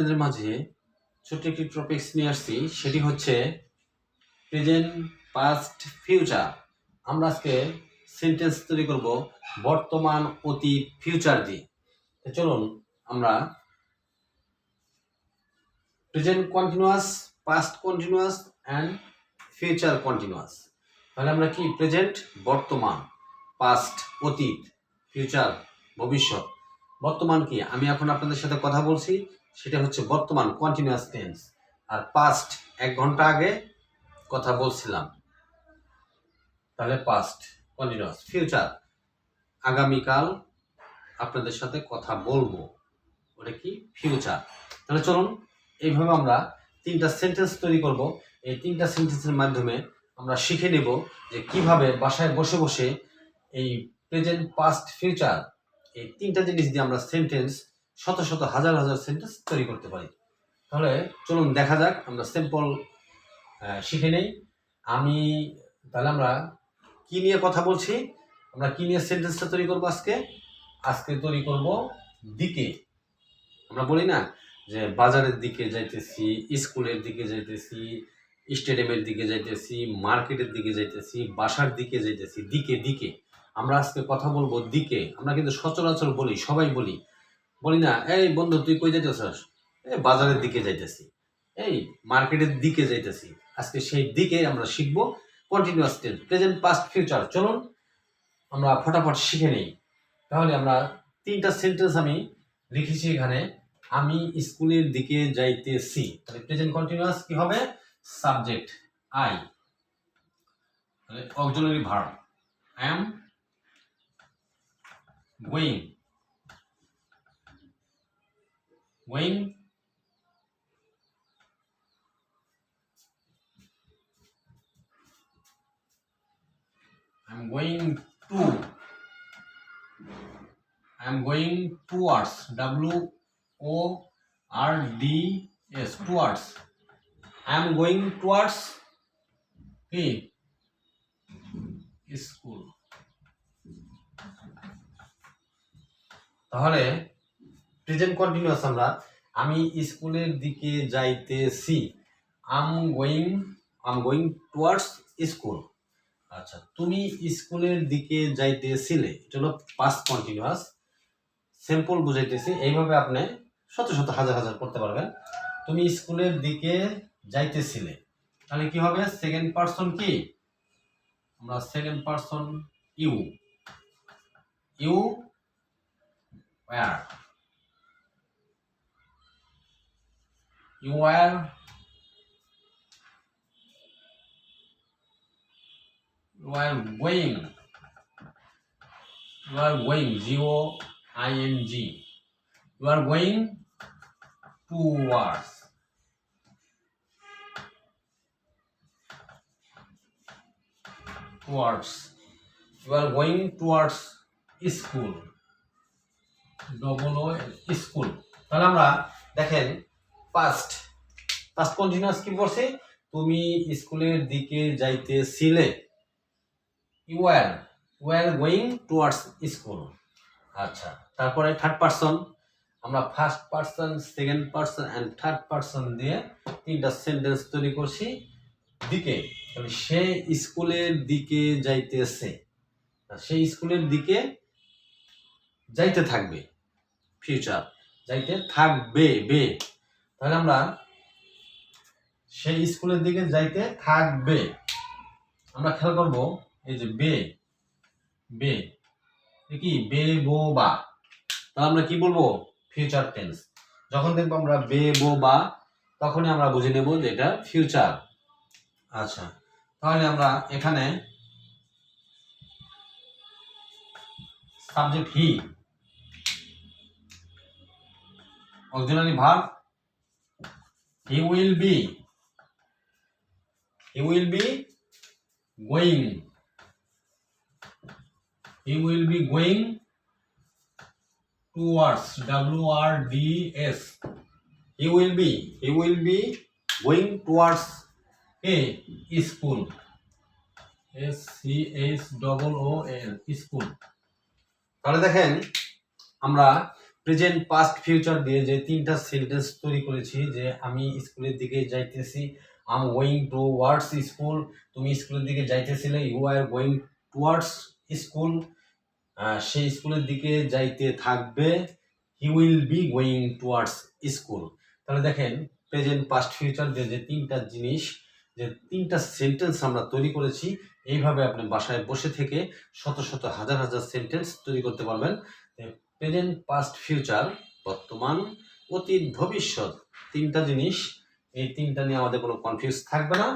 আপনাদের মাঝে ছোট্ট একটি টপিক্স নিয়ে আসছি। সেটি হচ্ছে প্রেজেন্ট পাস্ট ফিউচার আমরা আজকে সেন্টেন্স তৈরি করব বর্তমান, অতীত ফিউচার দিয়ে। চলুন আমরা present continuous past continuous and future continuous তাহলে আমরা কি? প্রেজেন্ট বর্তমান পাস্ট অতীত ফিউচার ভবিষ্যৎ। বর্তমান কি? আমি এখন আপনাদের সাথে কথা বলছি। সেটা হচ্ছে বর্তমান কন্টিনিউয়াস টেন্স আর পাস্ট এক ঘণ্টা আগে কথা বলছিলাম। তাহলে পাস্ট কন্টিনিউয়াস ফিউচার আগামীকাল আপনাদের সাথে কথা বলব। ওটা কি? ফিউচার তাহলে চলুন, এইভাবে আমরা তিনটা সেন্টেন্স তৈরি করব। এই তিনটা সেন্টেন্সের মাধ্যমে আমরা শিখে নেব যে কীভাবে বাসায় বসে বসে এই প্রেজেন্ট পাস্ট ফিউচার এই তিনটা জিনিস দিয়ে আমরা সেন্টেন্স শত শত হাজার হাজার সেন্টেন্স তৈরি করতে পারি। তাহলে চলুন দেখা যাক, আমরা সিম্পল শিখে নেই। আমি, তাহলে আমরা কি নিয়ে কথা বলছি? আমরা কি নিয়ে সেন্টেন্সটা তৈরি করব আজকে? আজকে তৈরি করব দিকে। আমরা বলি না যে বাজারের দিকে যাইতেছি, স্কুলের দিকে যাইতেছি, স্টেডিয়ামের দিকে যাইতেছি, মার্কেটের দিকে যাইতেছি, বাসার দিকে যাইতেছি, দিকে দিকে। আমরা আজকে কথা বলব দিকে। আমরা কিন্তু সচরাচর বলি, সবাই বলি বলি না এই বন্ধু, তুই কই যাইতেছস? এই বাজারের দিকে যাইতেছি। এই মার্কেটের দিকে যাইতেছি। আজকে সেই দিকে আমরা শিখব continuous tense present past future চলুন, আমরা ফটাফট শিখে নেই। তাহলে আমরা তিনটা সেন্টেন্স আমি লিখেছি এখানে। আমি স্কুলের দিকে যাইতেছি। তাহলে প্রেজেন্ট কন্টিনিউয়াস কি হবে? সাবজেক্ট আই তাহলে auxiliary verb I am going going I'm going to. I'm going towards. W O R D S. Towards. I'm going towards কি স্কুল তাহলে প্রেজেন্ট কন্টিনিউয়াস আমরা, আমি স্কুলের দিকে যাইতেছি। I'm going I'm going towards school আচ্ছা তুমি স্কুলের দিকে যাইতেছিলে, এটা হলো পাস্ট কন্টিনিউয়াস সিম্পল বুঝাইতেছি, এইভাবে আপনি শত শত হাজার হাজার করতে পারবেন। তুমি স্কুলের দিকে যাইতেছিলে, তাহলে কি হবে? সেকেন্ড পারসন কি? আমরা second person you you were are going you are going g o i n g you are going towards towards you are going towards school double O school তাহলে আমরা দেখেন পাস্ট পাস্ট কন্টিনিউয়াস কি বলছে তুমি স্কুলের দিকে যাইতেছিলে। You are were going towards school আচ্ছা তারপরে থার্ড পার্সন আমরা first person second person and third person দিয়ে তিনটা সেন্টেন্স তৈরি করছি। দিকে সে স্কুলের দিকে যাইতেছে। সেই স্কুলের দিকে যাইতে থাকবে। ফিউচার যাইতে থাকবে, বে। তাহলে আমরা সেই স্কুলের দিকে যাইতে থাকবে। আমরা খেয়াল করব, এই যে বে বে কি? বে, বো, বা। তাহলে আমরা কি বলব? ফিউচার টেন্স যখন দেখব আমরা বে, বো, বা, তখনই আমরা বুঝে নেব যে এটা ফিউচার আচ্ছা তাহলে আমরা এখানে subject he auxiliary verb he will be he will be going he will be going towards w r d s he will be he will be going towards a school s c h double o l school তাহলে দেখেন আমরা present past future দিয়ে যে তিনটা sentence তৈরি করেছি, যে আমি স্কুলের দিকে যাইতেছি আম গোয়িং টু ওয়ার্ডস স্কুল তুমি স্কুলের দিকে যাইতেছিলে you are going towards school সেই স্কুলের দিকে যাইতে থাকবে he will be going towards school তাহলে দেখেন প্রেজেন্ট পাস্ট ফিউচার যে যে তিনটা জিনিস, যে তিনটা সেন্টেন্স আমরা তৈরি করেছি, এইভাবে আপনি বাসায় বসে থেকে শত শত হাজার হাজার সেন্টেন্স তৈরি করতে পারবেন। প্রেজেন্ট পাস্ট ফিউচার বর্তমান, অতীত, ভবিষ্যৎ তিনটা জিনিস। এই তিনটা নিয়ে আমাদের কোনো কনফিউজ থাকবে না।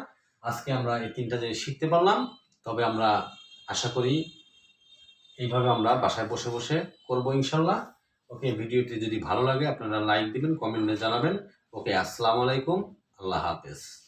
আজকে আমরা এই তিনটা জিনিস শিখতে পারলাম। তবে আমরা আশা করি এইভাবে আমরা বাসায় বসে বসে করব ইনশাল্লাহ। ওকে, ভিডিওটি যদি ভালো লাগে আপনারা লাইক দিবেন কমেন্টে জানাবেন। ওকে, আসসালামু আলাইকুম। আল্লাহ হাফেজ।